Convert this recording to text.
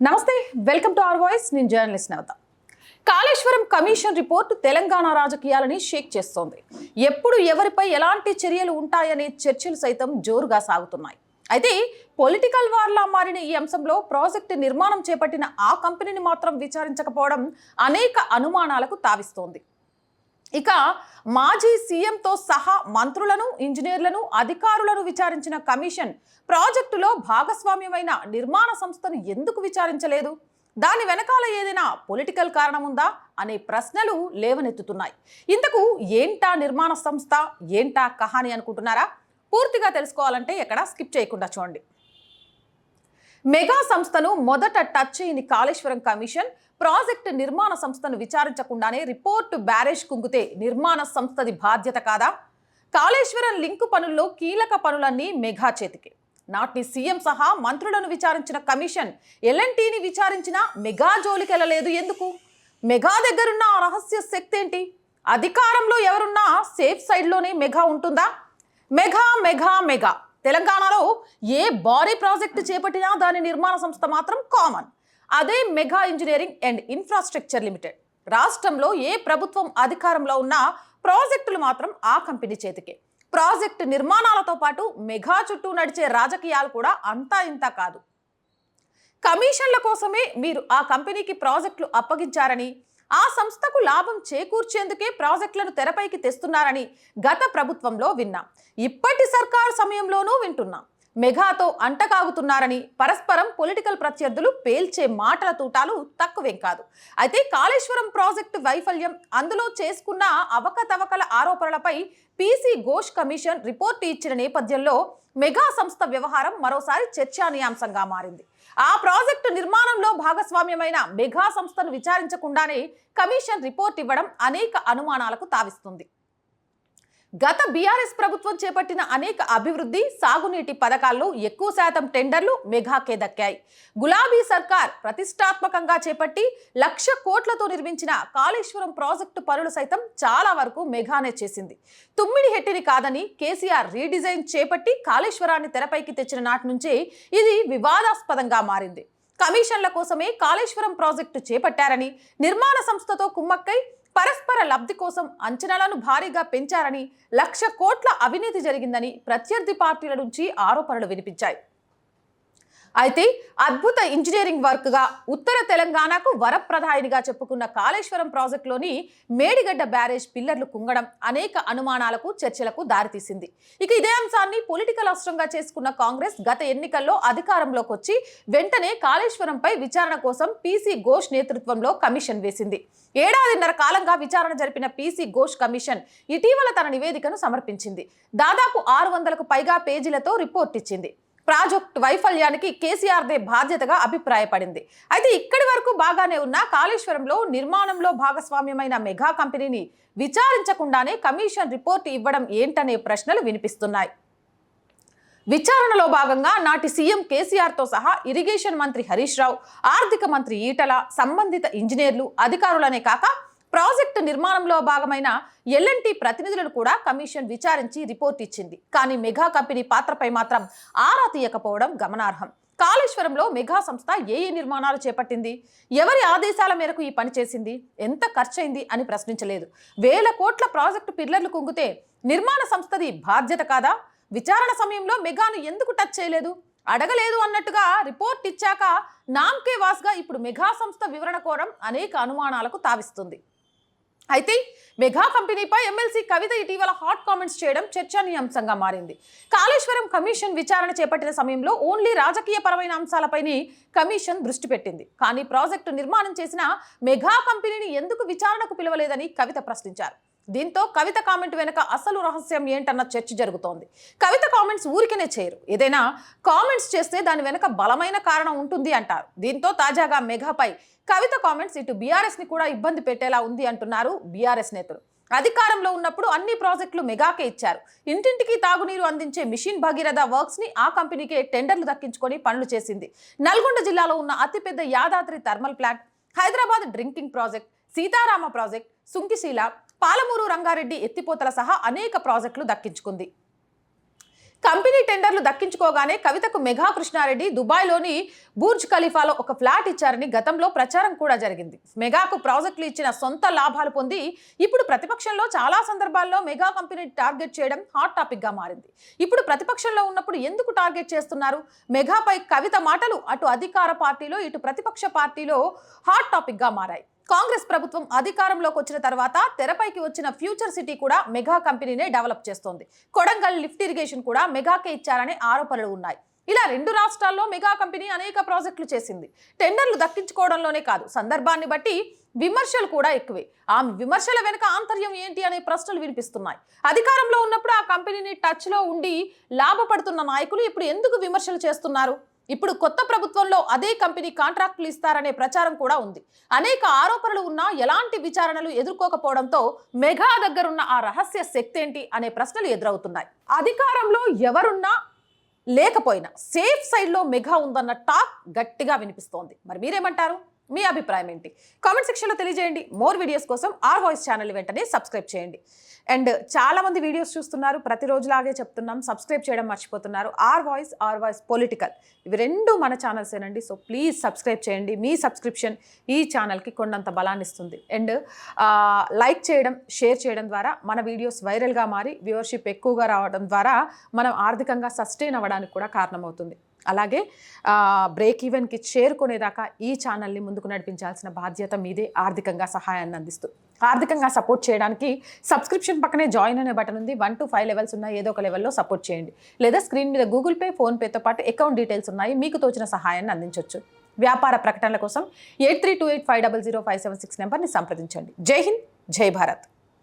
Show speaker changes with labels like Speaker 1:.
Speaker 1: నమస్తే welcome to our voice. నేను journalist Navata. Kaleshwaram commission report Telangana రాజకీయాలని shake చేస్తోంది. ఎప్పుడు ఎవరిపై ఎలాంటి చర్యలు ఉంటాయనే చర్చలు సైతం జోరుగా సాగుతున్నాయి. అయితే పొలిటికల్ వార్లా మారిన ఈ అంశంలో ప్రాజెక్టు నిర్మాణం చేపట్టిన ఆ కంపెనీని మాత్రం విచారించకపోవడం అనేక అనుమానాలకు తావిస్తోంది. ఇక మాజీ సీఎంతో సహా మంత్రులను ఇంజనీర్లను అధికారులను విచారించిన కమిషన్ ప్రాజెక్టులో భాగస్వామ్యమైన నిర్మాణ సంస్థను ఎందుకు విచారించలేదు? దాని వెనకాల ఏదైనా పొలిటికల్ కారణం ఉందా అనే ప్రశ్నలు లేవనెత్తుతున్నాయి. ఇంతకు ఏంటా నిర్మాణ సంస్థ? ఏంటా కహాని అనుకుంటున్నారా? పూర్తిగా తెలుసుకోవాలంటే ఎక్కడ స్కిప్ చేయకుండా చూడండి. మెగా సంస్థను మొదట టచ్ చేయని కాళేశ్వరం కమిషన్ ప్రాజెక్టు నిర్మాణ సంస్థను విచారించకుండానే రిపోర్టు బ్యారేజ్ కుంగితే నిర్మాణ సంస్థది బాధ్యత కాదా? కాళేశ్వరం లింకు పనుల్లో కీలక పనులన్నీ మెగా చేతికి. నాటి సీఎం సహా మంత్రులను విచారించిన కమిషన్ ఎల్ఎన్టీని విచారించిన మెగా జోలికెళ్ళలేదు ఎందుకు? మెగా దగ్గరున్న ఆ రహస్య శక్తి ఏంటి అధికారంలో ఎవరున్నా సేఫ్ సైడ్లోనే మెగా ఉంటుందా? Mega Mega Mega. తెలంగాణలో ఏ భారీ ప్రాజెక్టు చేపట్టినా దాని నిర్మాణ సంస్థ మాత్రం కామన్. అదే Mega Engineering and Infrastructure Limited. రాష్ట్రంలో ఏ ప్రభుత్వం అధికారంలో ఉన్నా ప్రాజెక్టులు మాత్రం ఆ కంపెనీ చేతికే. ప్రాజెక్టు నిర్మాణాలతో పాటు మెగా చుట్టూ నడిచే రాజకీయాలు కూడా అంతా ఇంత కాదు. కమిషన్ల కోసమే మీరు ఆ కంపెనీకి ప్రాజెక్టులు అప్పగించారని ఆ సంస్థకు లాభం చేకూర్చేందుకే ప్రాజెక్టులను తెరపైకి తెస్తున్నారని గత ప్రభుత్వంలో విన్నాం. ఇప్పటి సర్కారు సమయంలోనూ వింటున్నాం. మెగాతో అంటకాగుతున్నారని పరస్పరం పొలిటికల్ ప్రత్యర్థులు పేల్చే మాటల తూటాలు తక్కువేం కాదు. అయితే కాళేశ్వరం ప్రాజెక్టు వైఫల్యం అందులో చేసుకున్న అవకతవకల ఆరోపణలపై పీసీ ఘోష్ కమిషన్ రిపోర్టు ఇచ్చిన నేపథ్యంలో మెగా సంస్థ వ్యవహారం మరోసారి చర్చానీయాంశంగా మారింది. ఆ ప్రాజెక్టు నిర్మాణంలో భాగస్వామ్యమైన మెగా సంస్థను విచారించకుండానే కమిషన్ రిపోర్ట్ ఇవ్వడం అనేక అనుమానాలకు తావిస్తుంది. గత బీఆర్ఎస్ ప్రభుత్వం చేపట్టిన అనేక అభివృద్ధి సాగునీటి పథకాల్లో ఎక్కువ శాతం టెండర్లు మెగాకే దక్కాయి. గులాబీ సర్కార్ ప్రతిష్టాత్మకంగా చేపట్టి లక్ష కోట్లతో నిర్మించిన కాళేశ్వరం ప్రాజెక్టు పనులు సైతం చాలా వరకు మెగానే చేసింది. తుమ్మిడి హెట్టిని కాదని కేసీఆర్ రీడిజైన్ చేపట్టి కాళేశ్వరాన్ని తెరపైకి తెచ్చిన నాటి నుంచే ఇది వివాదాస్పదంగా మారింది. కమిషన్ల కోసమే కాళేశ్వరం ప్రాజెక్టు చేపట్టారని నిర్మాణ సంస్థతో కుమ్మక్కై పరస్పర లబ్ధి కోసం అంచనాలను భారీగా పెంచారని లక్ష కోట్ల అవినీతి జరిగిందని ప్రత్యర్థి పార్టీల నుంచి ఆరోపణలు వినిపించాయి. అయితే అద్భుత ఇంజనీరింగ్ వర్క్గా ఉత్తర తెలంగాణకు వరప్రదాయినిగా చెప్పుకున్న కాళేశ్వరం ప్రాజెక్టులోని మేడిగడ్డ బ్యారేజ్ పిల్లర్లు కుంగడం అనేక అనుమానాలకు చర్చలకు దారితీసింది. ఇక ఇదే అంశాన్ని పొలిటికల్ అస్త్రంగా చేసుకున్న కాంగ్రెస్ గత ఎన్నికల్లో అధికారంలోకి వచ్చి వెంటనే కాళేశ్వరంపై విచారణ కోసం పీసీ ఘోష్ నేతృత్వంలో కమిషన్ వేసింది. ఏడాదిన్నర కాలంగా విచారణ జరిపిన పీసీ ఘోష్ కమిషన్ ఇటీవల తన నివేదికను సమర్పించింది. దాదాపు ఆరు వందలకు పైగా పేజీలతో రిపోర్ట్ ఇచ్చింది. ప్రాజెక్ట్ వైఫల్యానికి కేసీఆర్దే బాధ్యతగా అభిప్రాయపడింది. అయితే ఇక్కడి వరకు బాగానే ఉన్న కాళేశ్వరంలో నిర్మాణంలో భాగస్వామ్యమైన మెగా కంపెనీని విచారించకుండానే కమిషన్ రిపోర్ట్ ఇవ్వడం ఏంటనే ప్రశ్నలు వినిపిస్తున్నాయి. విచారణలో భాగంగా నాటి సీఎం కేసీఆర్తో సహా ఇరిగేషన్ మంత్రి హరీష్ రావు ఆర్థిక మంత్రి ఈటల సంబంధిత ఇంజనీర్లు అధికారులనే కాక ప్రాజెక్టు నిర్మాణంలో భాగమైన ఎల్ఎన్టీ ప్రతినిధులను కూడా కమిషన్ విచారించి రిపోర్ట్ ఇచ్చింది. కానీ మెగా కంపెనీ పాత్రపై మాత్రం ఆరా తీయకపోవడం గమనార్హం. కాళేశ్వరంలో మెగా సంస్థ ఏ ఏ నిర్మాణాలు చేపట్టింది? ఎవరి ఆదేశాల మేరకు ఈ పని చేసింది? ఎంత ఖర్చయింది అని ప్రశ్నించలేదు. వేల కోట్ల ప్రాజెక్టు పిల్లర్లు కుంగితే నిర్మాణ సంస్థది బాధ్యత కాదా? విచారణ సమయంలో మెగాను ఎందుకు టచ్ చేయలేదు? అడగలేదు అన్నట్టుగా రిపోర్ట్ ఇచ్చాక నామ్కే వాస్గా ఇప్పుడు మెగా సంస్థ వివరణ కోరం అనేక అనుమానాలకు తావిస్తుంది. అయితే మెగా కంపెనీపై ఎమ్మెల్సీ కవిత ఇటీవల హాట్ కామెంట్స్ చేయడం చర్చనీయాంశంగా మారింది. కాళేశ్వరం కమిషన్ విచారణ చేపట్టిన సమయంలో ఓన్లీ రాజకీయ పరమైన అంశాలపైనే కమిషన్ దృష్టి పెట్టింది. కానీ ప్రాజెక్టు నిర్మాణం చేసిన మెగా కంపెనీని ఎందుకు విచారణకు పిలవలేదని కవిత ప్రశ్నించారు. దీంతో కవిత కామెంట్ వెనుక అసలు రహస్యం ఏంటన్న చర్చ జరుగుతోంది. కవిత కామెంట్స్ ఊరికనే చేయరు ఏదైనా కామెంట్స్ చేస్తే దాని వెనుక బలమైన కారణం ఉంటుంది అంటారు. దీంతో తాజాగా మెగాపై కవిత కామెంట్స్ ఇటు బీఆర్ఎస్ని కూడా ఇబ్బంది పెట్టేలా ఉంది అంటున్నారు బీఆర్ఎస్ నేతలు. అధికారంలో ఉన్నప్పుడు అన్ని ప్రాజెక్టులు మెగాకే ఇచ్చారు. ఇంటింటికి తాగునీరు అందించే మిషన్ భగీరథ వర్క్స్ని ఆ కంపెనీకే టెండర్లు దక్కించుకొని పనులు చేసింది. నల్గొండ జిల్లాలో ఉన్న అతిపెద్ద Yadadri thermal plant Hyderabad drinking project Sitarama project Sunkishala Palamuru Rangareddy ఎత్తిపోతల సహా అనేక ప్రాజెక్టులు దక్కించుకుంది. కంపెనీ టెండర్లు దక్కించుకోగానే కవితకు మెగా కృష్ణారెడ్డి దుబాయ్లోని బూర్జ్ ఖలీఫాలో ఒక ఫ్లాట్ ఇచ్చారని గతంలో ప్రచారం కూడా జరిగింది. మెగాకు ప్రాజెక్టులు ఇచ్చిన సొంత లాభాలు పొంది ఇప్పుడు ప్రతిపక్షంలో చాలా సందర్భాల్లో మెగా కంపెనీ టార్గెట్ చేయడం హాట్ టాపిక్గా మారింది. ఇప్పుడు ప్రతిపక్షంలో ఉన్నప్పుడు ఎందుకు టార్గెట్ చేస్తున్నారు? మెగాపై కవిత మాటలు అటు అధికార పార్టీలో ఇటు ప్రతిపక్ష పార్టీలో హాట్ టాపిక్గా మారాయి. కాంగ్రెస్ ప్రభుత్వం అధికారంలోకి వచ్చిన తర్వాత తెరపైకి వచ్చిన ఫ్యూచర్ సిటీ కూడా మెగా కంపెనీనే డెవలప్ చేస్తోంది. కొడంగల్ లిఫ్ట్ ఇరిగేషన్ కూడా మెగాకే ఇచ్చారనే ఆరోపణలు ఉన్నాయి. ఇలా రెండు రాష్ట్రాల్లో మెగా కంపెనీ అనేక ప్రాజెక్టులు చేసింది. టెండర్లు దక్కించుకోవడంలోనే కాదు సందర్భాన్ని బట్టి విమర్శలు కూడా ఎక్కువే. ఆ విమర్శల వెనుక ఆంతర్యం ఏంటి అనే ప్రశ్నలు వినిపిస్తున్నాయి. అధికారంలో ఉన్నప్పుడు ఆ కంపెనీని టచ్లో ఉండి లాభపడుతున్న నాయకులు ఇప్పుడు ఎందుకు విమర్శలు చేస్తున్నారు? ఇప్పుడు కొత్త ప్రభుత్వంలో అదే కంపెనీ కాంట్రాక్టులు ఇస్తారనే ప్రచారం కూడా ఉంది. అనేక ఆరోపణలు ఉన్నా ఎలాంటి విచారణలు ఎదుర్కోకపోవడంతో మెగా దగ్గరున్న ఆ రహస్య శక్తి ఏంటి అనే ప్రశ్నలు ఎదురవుతున్నాయి. అధికారంలో ఎవరున్నా లేకపోయినా సేఫ్ సైడ్లో మెగా ఉందన్న టాక్ గట్టిగా వినిపిస్తోంది. మరి మీరేమంటారు? మీ అభిప్రాయం ఏంటి? కామెంట్ సెక్షన్లో తెలియజేయండి. మోర్ వీడియోస్ కోసం ఆర్ వాయిస్ ఛానల్ వెంటనే సబ్స్క్రైబ్ చేయండి. అండ్ చాలా మంది వీడియోస్ చూస్తున్నారు. ప్రతిరోజులాగే చెప్తున్నాం. సబ్స్క్రైబ్ చేయడం మర్చిపోతున్నారు. R voice R voice political. ఇవి రెండు మన ఛానల్సేనండి సో ప్లీజ్ సబ్స్క్రైబ్ చేయండి. మీ సబ్స్క్రిప్షన్ ఈ ఛానల్కి కొండంత బలాన్ని ఇస్తుంది. అండ్ లైక్ చేయడం షేర్ చేయడం ద్వారా మన వీడియోస్ వైరల్గా మారి వ్యూవర్షిప్ ఎక్కువగా రావడం ద్వారా మనం ఆర్థికంగా సస్టైన్ అవ్వడానికి కూడా కారణమవుతుంది. అలాగే బ్రేక్ ఈవెన్కి చేరుకునేదాకా ఈ ఛానల్ని ముందుకు నడిపించాల్సిన బాధ్యత మీదే ఆర్థికంగా సహాయాన్ని అందిస్తూ. ఆర్థికంగా సపోర్ట్ చేయడానికి సబ్స్క్రిప్షన్ పక్కనే జాయిన్ అనే బటన్ ఉంది. వన్ టు ఫైవ్ లెవెల్స్ ఉన్నాయి. ఏదో ఒక లెవెల్లో సపోర్ట్ చేయండి. లేదా స్క్రీన్ మీద గూగుల్ పే ఫోన్పేతో పాటు అకౌంట్ డీటెయిల్స్ ఉన్నాయి. మీకు తోచిన సహాయాన్ని అందించవచ్చు వ్యాపార ప్రకటనల కోసం eight three two eight five double zero five seven six నెంబర్ని సంప్రదించండి. జై హింద్ జై భారత్.